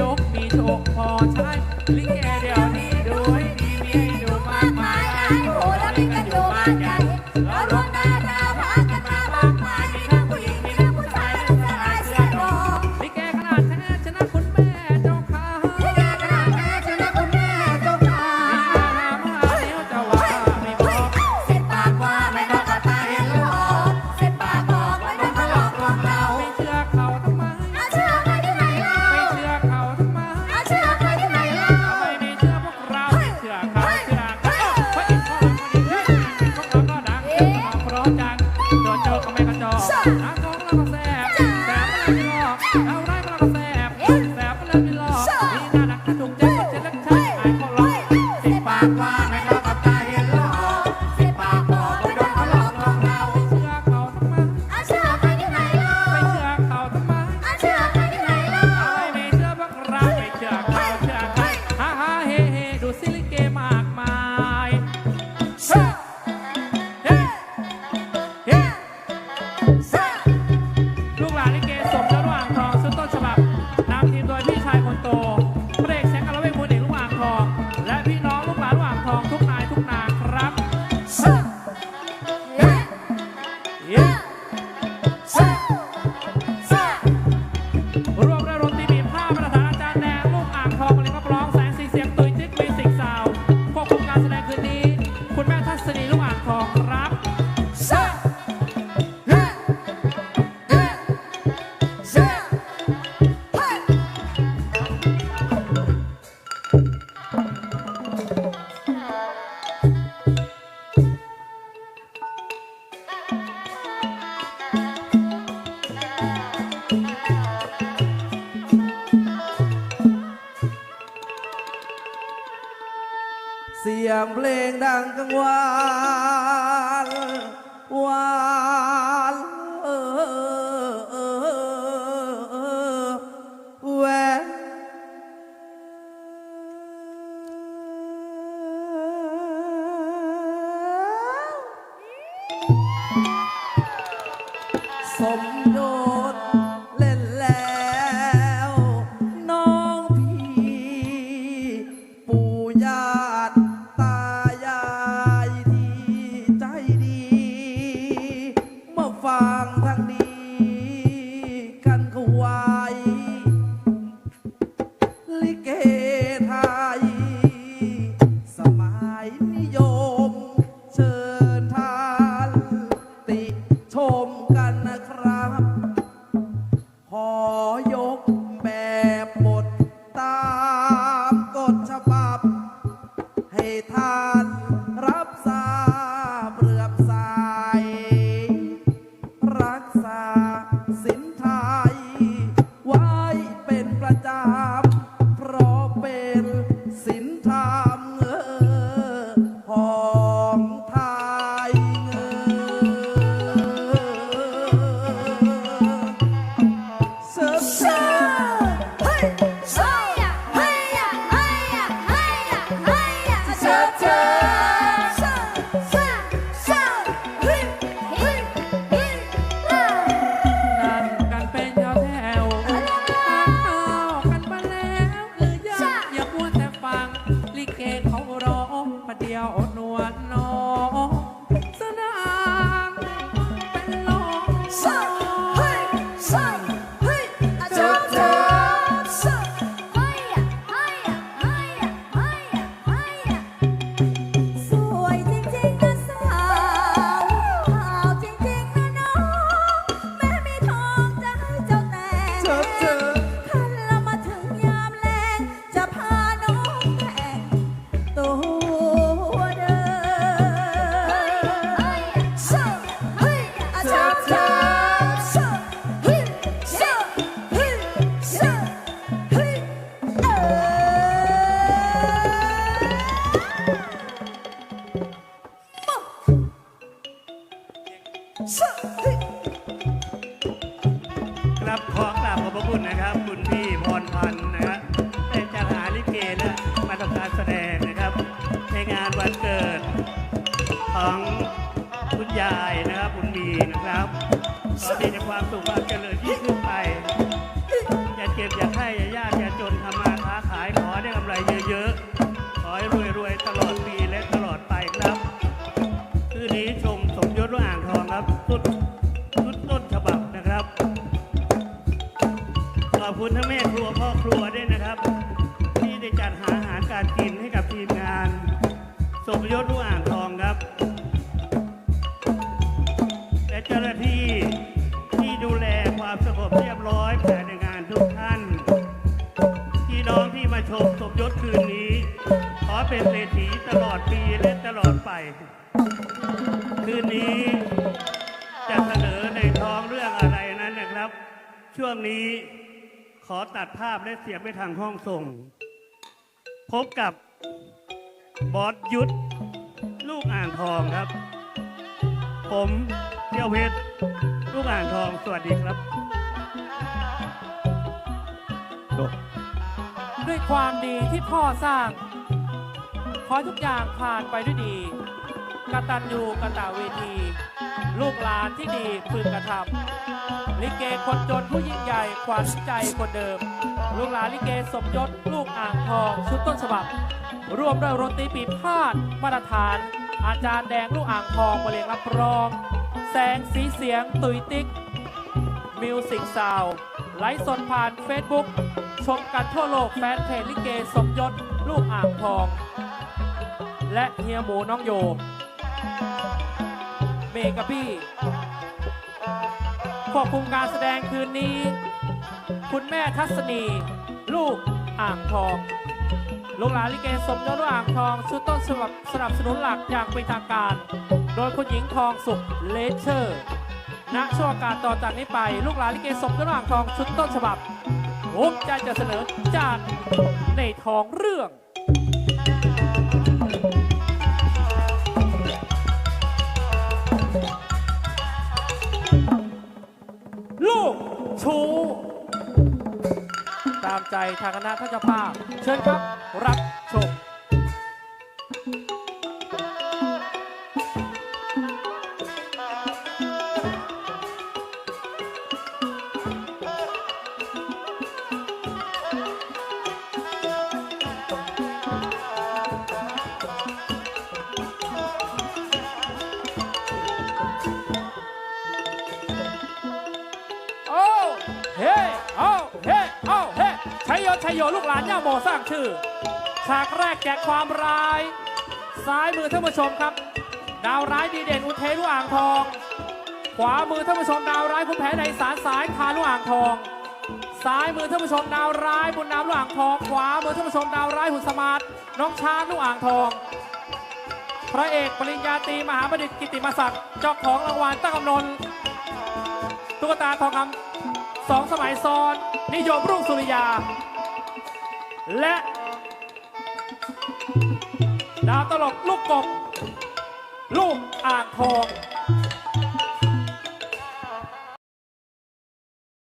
ยกมีโชคพอใช้ลิแก Hey. หว่างทองทุกนายทุกนางครับเย้รวมด้วยดนตรีบีบผ้าประธานอาจารย์แดงลูกอ่างทองมาเลยครับร้องแสงสีเสียงตุยติ๊กมิวสิกซาวควบคุมการแสดงคืนนี้ มเพลงดังกังวานวานเอสม ชมกันนะครับหอยกแบบบทตามกฎฉบับ ให้ท่านรับทราบเรือบสาย รักษาสิน ของคุณยายนะครับคุณมีนะครับขอให้มีความสุขความเจริญที่งขึ้นไป อย่าเก็บอย่าให้อย่ายากอย่าจนทำมาค้าขายขอได้กำไรเยอะๆ ขอให้รวยๆ ตลอดปีและตลอดไปครับคืนนี้ชมสมยศร่าอ่างทองครับสุดสุดต้นฉบับนะครับ ขอบคุณท่านแม่ครัวพ่อครัวด้วยนะครับ ที่ได้จัดหาอาหารการกินให้กับทีมงาน สมยศร่าอ่างทอง อเป็นเศรษฐีตลอดปีและตลอดไป คืนนี้จะเสนอในท้องเรื่องอะไรนั้นนะครับ ช่วงนี้ขอตัดภาพและเสียบไปทางห้องส่ง พบกับบอสยุทธลูกอ่างทองครับ ผมเที่ยวเพชรลูกอ่างทองสวัสดีครับ ด้วยความดีที่พ่อสร้าง ขอทุกอย่างผ่านไปด้วยดีกตัญญูกตเวที ลูกหลานที่ดีพึงกระทำลิเกคนจนผู้ยิ่งใหญ่ขวัญใจคนเดิม ลูกหลานลิเกสมยศลูกอ่างทองชุดต้นฉบับรวมด้วยดนตรีปีพาดมาตรฐาน อาจารย์แดงลูกอ่างทองมาเรียงรับรอง แสงสีเสียงตุยติ๊กมิวสิกซาวไลฟ์สดผ่าน Facebook ชมกันทั่วโลกแฟนเพจลิเกสมยศลูกอ่างทอง และเฮียหมูน้องโยเมกับพี่ควบคุมการแสดงคืนนี้ คุณแม่ทัศนี ลูกอ่างทองลูกหลานลิเกสมยศลูกอ่างทองชุดต้นฉบับสนับสนุนหลักอย่างเป็นทางการ โดยคุณหญิงทองสุขเลเชอร์ณช่วงกาสต่อจากนี้ไป ลูกหลานลิเกสมยศอ่างทองชุดต้นฉบับภูมิใจจะเสนอจากในทองเรื่อง ใจทางคณะท่านเจ้าภาพเชิญครับรับชมโอ้เฮ้เฮ้โอ้เฮ้ ชัยโยชัยโยลูกหลานย่าโมสร้างชื่อ ฉากแรกแจกความร้าย ซ้ายมือท่านผู้ชมครับ ดาวร้ายดีเด่นอุเทนลูกอ่างทอง ขวามือท่านผู้ชมดาวร้ายคุณแผนในสารสายคาลูกอ่างทอง ซ้ายมือท่านผู้ชมดาวร้ายบุญนามลูกอ่างทอง ขวามือท่านผู้ชมดาวร้ายหุ่นสมาร์ทน้องช้างลูกอ่างทอง พระเอกปริญญาตรีมหาบัณฑิตกิติมศักดิ์เจ้าของรางวัลตั้งกำนนตุ๊กตาทองคำสองสมัยซ้อน นิยมรุ่งสุริยา และ ดาวตลกลูกกบ ลูกอ่างทอง